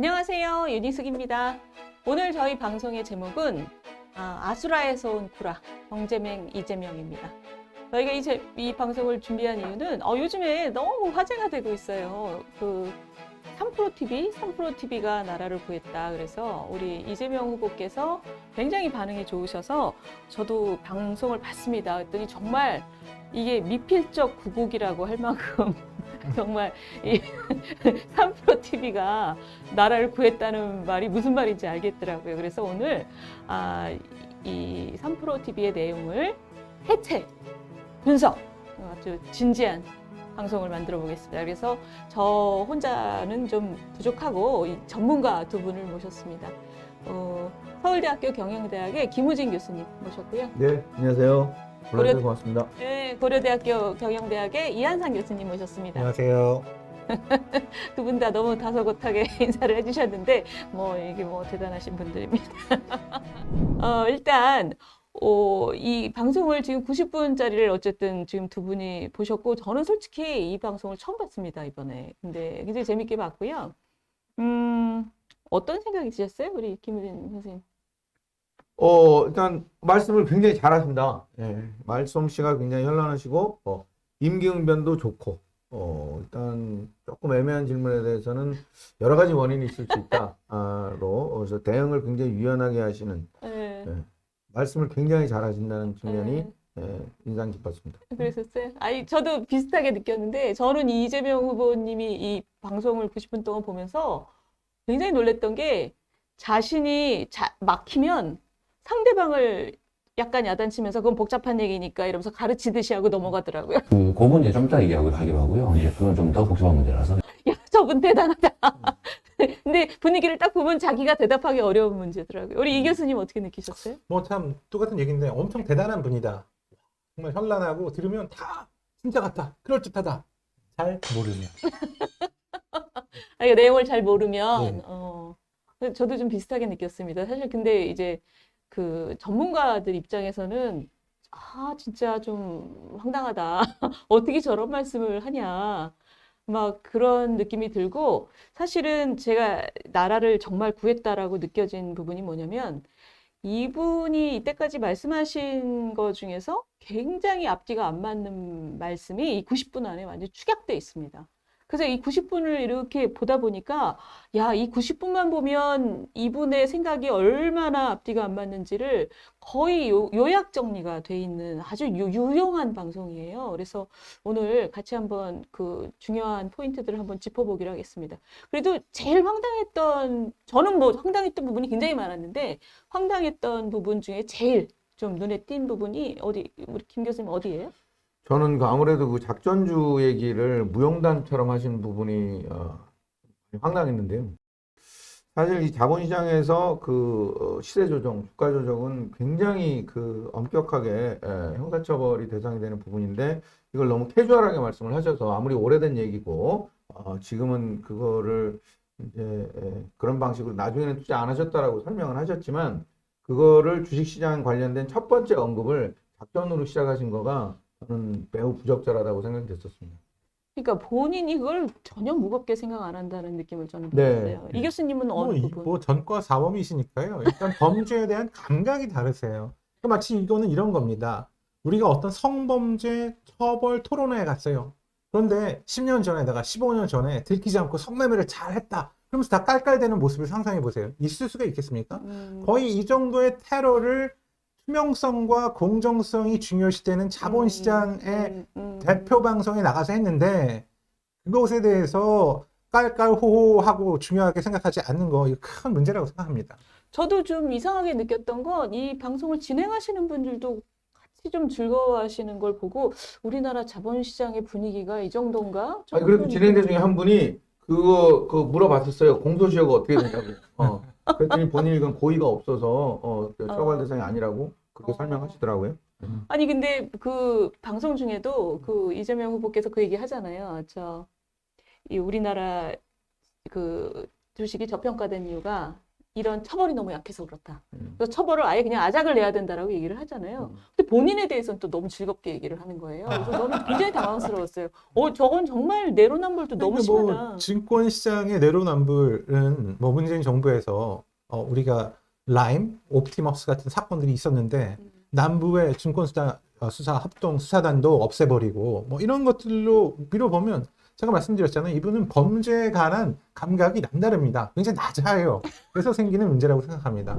안녕하세요. 유니숙입니다. 오늘 저희 방송의 제목은 아, 수라에서온 구라 정재맹 이재명입니다. 저희가 이, 제- 이 방송을 준비한 이유는 어, 요즘에 너무 화제가 되고 있어요. 그 3프로 TV, 3프로 TV가 나라를 구했다. 그래서 우리 이재명 후보께서 굉장히 반응이 좋으셔서 저도 방송을 봤습니다. 그랬더니 정말 이게 미필적 구국이라고 할 만큼 정말 이 3프로 TV가 나라를 구했다는 말이 무슨 말인지 알겠더라고요. 그래서 오늘 아, 이 3프로 TV의 내용을 해체, 분석, 아주 진지한 방송을 만들어 보겠습니다. 그래서 저 혼자는 좀 부족하고 이 전문가 두 분을 모셨습니다. 어, 서울대학교 경영대학의 김우진 교수님 모셨고요. 네, 안녕하세요. 고려- 고맙습니다. 네, 고려대학교 경영대학의 이한상 교수님 모셨습니다. 안녕하세요. 두 분 다 너무 다소곳하게 인사를 해주셨는데 뭐 이게 뭐 대단하신 분들입니다. 어, 일단 어, 이 방송을 지금 90분짜리를 어쨌든 지금 두 분이 보셨고 저는 솔직히 이 방송을 처음 봤습니다 이번에. 근데 굉장히 재밌게 봤고요. 음, 어떤 생각이 드셨어요, 우리 김우진 선생님? 어, 일단 말씀을 굉장히 잘하신다. 예, 말솜씨가 굉장히 현란하시고 어, 임기응변도 좋고 어, 일단 조금 애매한 질문에 대해서는 여러 가지 원인이 있을 수 있다로 그래서 대응을 굉장히 유연하게 하시는 네, 네. 말씀을 굉장히 잘하신다는 측면이 네. 예, 인상 깊었습니다. 그랬었어요? 아니, 저도 비슷하게 느꼈는데, 저는 이재명 후보님이 이 방송을 90분 동안 보면서 굉장히 놀랬던 게, 자신이 자, 막히면 상대방을 약간 야단치면서 그건 복잡한 얘기니까 이러면서 가르치듯이 하고 넘어가더라고요. 그 고분 이제 좀 이따 얘기하고 하기로 하고요. 이제 그건 좀 더 복잡한 문제라서 야, 저분 대단하다. 근데 분위기를 딱 보면 자기가 대답하기 어려운 문제더라고요. 우리 이 교수님 어떻게 느끼셨어요? 뭐 참 똑같은 얘기인데 엄청 대단한 분이다. 정말 현란하고 들으면 다 진짜 같다. 그럴 듯하다. 잘 모르면. 아니, 내용을 잘 모르면, 네. 어, 저도 좀 비슷하게 느꼈습니다. 사실 근데 이제 그 전문가들 입장에서는 아, 진짜 좀 황당하다. 어떻게 저런 말씀을 하냐. 막 그런 느낌이 들고 사실은 제가 나라를 정말 구했다라고 느껴진 부분이 뭐냐면 이분이 이때까지 말씀하신 것 중에서 굉장히 앞뒤가 안 맞는 말씀이 이 90분 안에 완전 축약돼 있습니다. 그래서 이 90분을 이렇게 보다 보니까 야, 이 90분만 보면 이분의 생각이 얼마나 앞뒤가 안 맞는지를 거의 요, 요약 정리가 돼 있는 아주 유, 유용한 방송이에요. 그래서 오늘 같이 한번 그 중요한 포인트들을 한번 짚어보기로 하겠습니다. 그래도 제일 황당했던, 저는 뭐 황당했던 부분이 굉장히 많았는데, 황당했던 부분 중에 제일 좀 눈에 띈 부분이 어디, 우리 김 교수님 어디예요? 저는 그 아무래도 그 작전주 얘기를 무용담처럼 하신 부분이 어, 황당했는데요. 사실 이 자본시장에서 그 어, 시세 조정, 주가 조정은 굉장히 그 엄격하게 에, 형사처벌이 대상이 되는 부분인데 이걸 너무 캐주얼하게 말씀을 하셔서 아무리 오래된 얘기고 어, 지금은 그거를 이제 에, 그런 방식으로 나중에는 투자 안 하셨다라고 설명을 하셨지만 그거를 주식시장 관련된 첫 번째 언급을 작전으로 시작하신 거가 저는 매우 부적절하다고 생각이 됐었습니다. 그러니까 본인이 그걸 전혀 무겁게 생각 안 한다는 느낌을 저는 네. 받았어요. 이 교수님은 뭐, 어느 이- 부분? 뭐 전과 사범이시니까요. 일단 범죄에 대한 감각이 다르세요. 그러니까 마치 이거는 이런 겁니다. 우리가 어떤 성범죄 처벌 토론회에 갔어요. 그런데 10년 전에다가 15년 전에 들키지 않고 성매매를 잘 했다. 그러면서 다 깔깔대는 모습을 상상해 보세요. 있을 수가 있겠습니까? 음, 거의 이 정도의 테러를 투명성과 공정성이 중요시되는 자본시장의 음, 음. 대표 방송에 나가서 했는데 그것에 대해서 깔깔호호하고 중요하게 생각하지 않는 거 이거 큰 문제라고 생각합니다. 저도 좀 이상하게 느꼈던 건 이 방송을 진행하시는 분들도 같이 좀 즐거워하시는 걸 보고 우리나라 자본시장의 분위기가 이 정도인가? 좀 아니 그래도 진행자 중에 한 분이 그거 그 물어봤었어요. 공소시효가 어떻게 되냐고. 어. 그랬더니 본인이 그건 고의가 없어서 어, 그 처벌 어. 대상이 아니라고 그렇게 어. 설명하시더라고요. 아니 근데 그 방송 중에도 그 이재명 후보께서 그 얘기 하잖아요. 저 이 우리나라 그 주식이 저평가된 이유가 이런 처벌이 너무 약해서 그렇다. 음. 그래서 처벌을 아예 그냥 아작을 내야 된다라고 얘기를 하잖아요. 음. 근데 본인에 대해서는 또 너무 즐겁게 얘기를 하는 거예요. 그래서 저는 굉장히 당황스러웠어요. 어, 저건 정말 내로남불도 너무 뭐 심하다. 증권 시장의 내로남불은 뭐 문재인 정부에서 어, 우리가 라임, 옵티머스 같은 사건들이 있었는데 음. 남부의 증권 수사, 어, 수사 합동 수사단도 없애버리고 뭐 이런 것들로 미뤄보면 제가 말씀드렸잖아요. 이분은 범죄에 관한 감각이 남다릅니다. 굉장히 낮아요. 그래서 생기는 문제라고 생각합니다.